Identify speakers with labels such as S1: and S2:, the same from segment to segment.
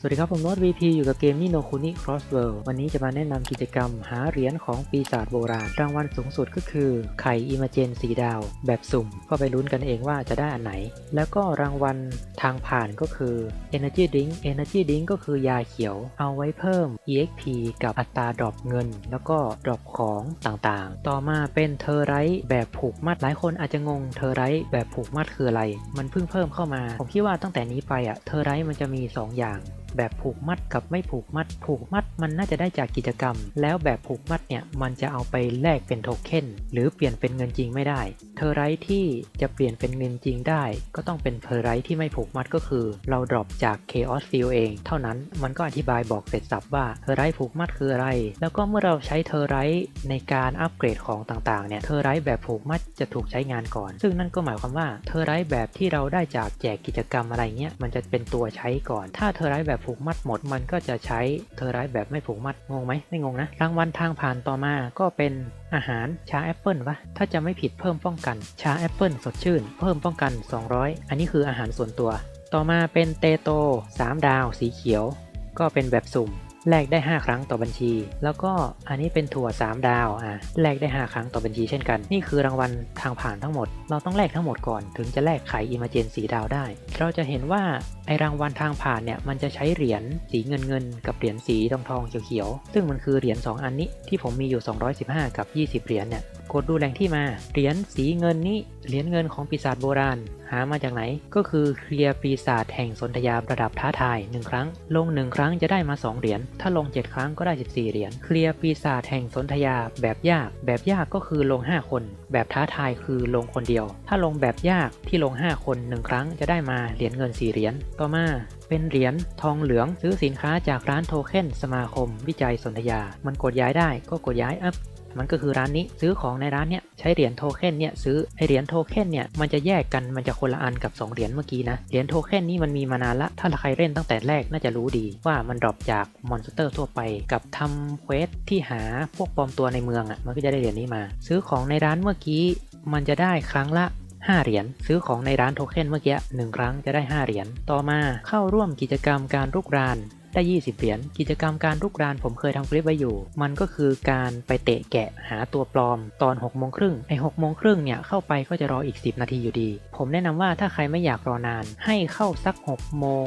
S1: สวัสดีครับ ผมโน้ต VP อยู่กับเกมนี่โนคุนิ Crossworld วันนี้จะมาแนะนำกิจกรรมหาเหรียญของปีศาจโบราณ รางวัลสูงสุดก็คือไข่อิมาเจนสีดาว แบบสุ่ม ก็ไปลุ้นกันเองว่าจะได้อันไหน แล้วก็รางวัลทางผ่านก็คือ Energy Drink Energy Drink ก็คือยาเขียว เอาไว้เพิ่ม EXP กับอัตราดรอปเงิน แล้วก็ดรอปของต่างๆ ต่อมาเป็นเทอร์ไรต์แบบผูกมัด หลายคนอาจจะงงเทอร์ไรต์แบบผูกมัดคืออะไร มันเพิ่งเพิ่มเข้ามา ผมคิดว่าตั้งแต่นี้ไปอะเทอร์ไรต์มันจะมี 2 อย่าง แบบผูกมัดกับไม่ผูกมัด ผูกมัดมันน่าจะได้จากกิจกรรม แล้วแบบผูกมัดเนี่ยมันจะเอาไปแลกเป็นโทเค็นหรือเปลี่ยนเป็นเงินจริงไม่ได้ เทอร์ไรที่จะเปลี่ยนเป็นเงินจริงได้ ก็ต้องเป็นเทอร์ไรที่ไม่ผูกมัดก็คือ เราดรอปจาก Chaos Field เอง เท่านั้นมันก็อธิบายบอกเสร็จสับว่าเทอร์ไรท์ผูกมัดคืออะไร แล้วก็เมื่อเราใช้เทอร์ไรท์ในการอัปเกรดของต่างๆเนี่ยเทอร์ไรท์แบบผูกมัดจะถูกใช้งานก่อน ซึ่งนั่นก็หมายความว่าเทอร์ไรท์แบบที่เราได้จากแจกกิจกรรมอะไรเงี้ยมันจะเป็นตัวใช้ก่อน ถ้าเทอไรแบบผูกมัดหมดมันก็จะใช้เทอร์ไรท์แบบไม่ผูกมัดงงไหมไม่งงนะรางวัลทางผ่านต่อมาก็เป็นอาหารชาแอปเปิลวะถ้าจะไม่ผิดเพิ่มป้องกันชาแอปเปิลสดชื่น เพิ่มป้องกัน 200 อันนี้คืออาหารส่วนตัว ต่อมาเป็นเตโต 3 ดาว สีเขียว ก็เป็นแบบสุ่มแลกได้ 5 ครั้งต่อบัญชี แล้วก็อันนี้เป็นถั่ว 3 ดาวอะแลกได้ 5 ครั้งต่อบัญชีเช่นกัน นี่คือรางวัลทางผ่านทั้งหมด เราต้องแลกทั้งหมดก่อน ถึงจะแลกไข่อิมเจนสีดาวได้ เราจะเห็นว่าไอรางวัลทางผ่านเนี่ยมันจะใช้เหรียญสีเงินเงินกับเหรียญสีทองทองๆเขียวๆ ซึ่งมันคือเหรียญ2อันนี้ที่ผมมีอยู่ 215 กับ 20 เหรียญเนี่ย กดดูแหล่งที่มา เหรียญสีเงินนี้ เหรียญเงินของปีศาจโบราณ หามาจากไหน ก็คือเคลียร์ปีศาจแห่งสนธยาระดับท้าทาย 1 ครั้ง ลง 1 ครั้งจะได้มา 2 เหรียญ ถ้าลง 7 ครั้งก็ได้ 14 เหรียญ เคลียร์ปีศาจแห่งสนธยาแบบยาก แบบยากก็คือลง 5 คน แบบท้าทายคือลงคนเดียว ถ้าลงแบบยากที่ลง 5 คน 1 ครั้งจะได้มาเหรียญเงิน 4 เหรียญ ต่อมาเป็นเหรียญทองเหลืองซื้อสินค้าจากร้านโทเค็นสมาคม วิจัยสนธยา มันกดย้ายได้ก็กดย้ายอัพ มันก็คือร้านนี้ซื้อของในร้านเนี้ยใช้เหรียญโทเค็นเนี่ยซื้อไอเหรียญโทเค็นเนี่ยมันจะแยกกันมันจะคนละอันกับ 2 เหรียญเมื่อกี้นะเหรียญโทเค็นนี่มันมีมานานละถ้าใครเล่นตั้งแต่แรกน่าจะรู้ดีว่ามันดรอปจากมอนสเตอร์ทั่วไป กับทำเควสที่หาพวกปลอมตัวในเมืองอะ่ะมันก็จะได้เหรียญนี้มา ซื้อของในร้านเมื่อกี้ มันจะได้ครั้งละ5 เหรียญซื้อของในร้านโทเค็นเมื่อกี้หนึ่งครั้งจะได้ 5 เหรียญต่อมาเข้าร่วมกิจกรรมการรุกราน ได้ 20 เหรียญ กิจกรรมการรุกรานผมเคยทำคลิปไว้อยู่ มันก็คือการไปเตะแกะหาตัวปลอมตอน6โมงครึ่งไอ้6โมงครึ่งเนี่ยเข้าไปก็จะรออีก 10 นาทีอยู่ดี ผมแนะนำว่าถ้าใครไม่อยากรอนาน ให้เข้าสัก6โมง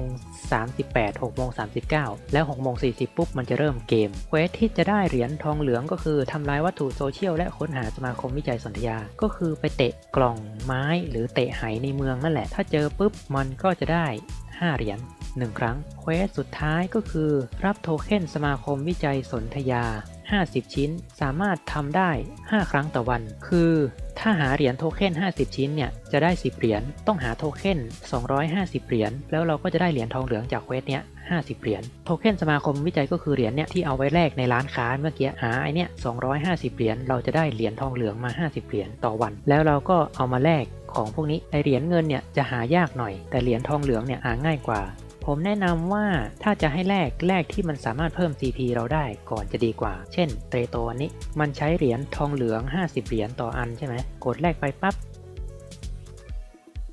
S1: 38 6โมง39 แล้ว6โมง40 ปุ๊บมันจะเริ่มเกมเควสที่จะได้เหรียญทองเหลืองก็คือทำลายวัตถุโซเชียลและค้นหาสมาคมวิจัยสนธยา ก็คือไปเตะกล่องไม้หรือเตะไหในเมืองนั่นแหละ ถ้าเจอปุ๊บมันก็จะได้ 5 เหรียญ 1 ครั้ง เควสสุดท้ายก็คือ รับโทเค็นสมาคมวิจัยสนธยา 50 ชิ้น สามารถทำได้ 5 ครั้งต่อวัน คือถ้าหาเหรียญโทเค็น50 ชิ้นเนี่ย จะได้ 10 เหรียญ ต้องหาโทเค็น250 เหรียญ แล้วเราก็จะได้เหรียญทองเหลืองจากเควสเนี้ย50 เหรียญ โทเค็นสมาคมวิจัยก็คือเหรียญเนี่ยที่เอาไว้แลกในร้านค้าเมื่อกี้ หาไอเนี้ย250 เหรียญ เราจะได้เหรียญทองเหลืองมา 50 เหรียญต่อวัน แล้วเราก็เอามาแลกของพวกนี้ ไอเหรียญเงินเนี่ยจะหายากหน่อย แต่เหรียญทองเหลืองเนี่ยหาง่ายกว่า ผมแนะนำว่าถ้าจะให้แลกแลกที่มันสามารถเพิ่ม CP เราได้ก่อนจะดีกว่า เช่นเตรโตอันนี้ มันใช้เหรียญทองเหลือง 50 เหรียญต่ออันใช่ไหมกดแลกไปปั๊บ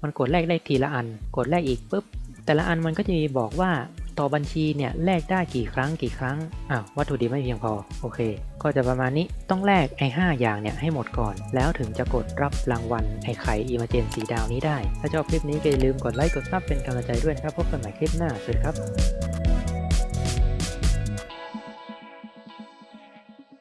S1: มันกดแลกได้ทีละอัน กดแลกอีกปุ๊บแต่ละอันมันก็จะมีบอกว่า ต่อบัญชีเนี่ยแลกได้กี่ครั้งกี่ครั้ง อ้าววัตถุดิบไม่เพียงพอ โอเค ก็จะประมาณนี้ ต้องแลกไอ้5อย่างเนี่ยให้หมดก่อน แล้วถึงจะกดรับรางวัลไอ้ไข่อีมาเจนสีดาวนี้ได้ ถ้าชอบคลิปนี้ก็อย่าลืมกดไลค์กดซับเป็นกำลังใจด้วยนะครับ พบกันใหม่คลิปหน้า สวัสดีครับ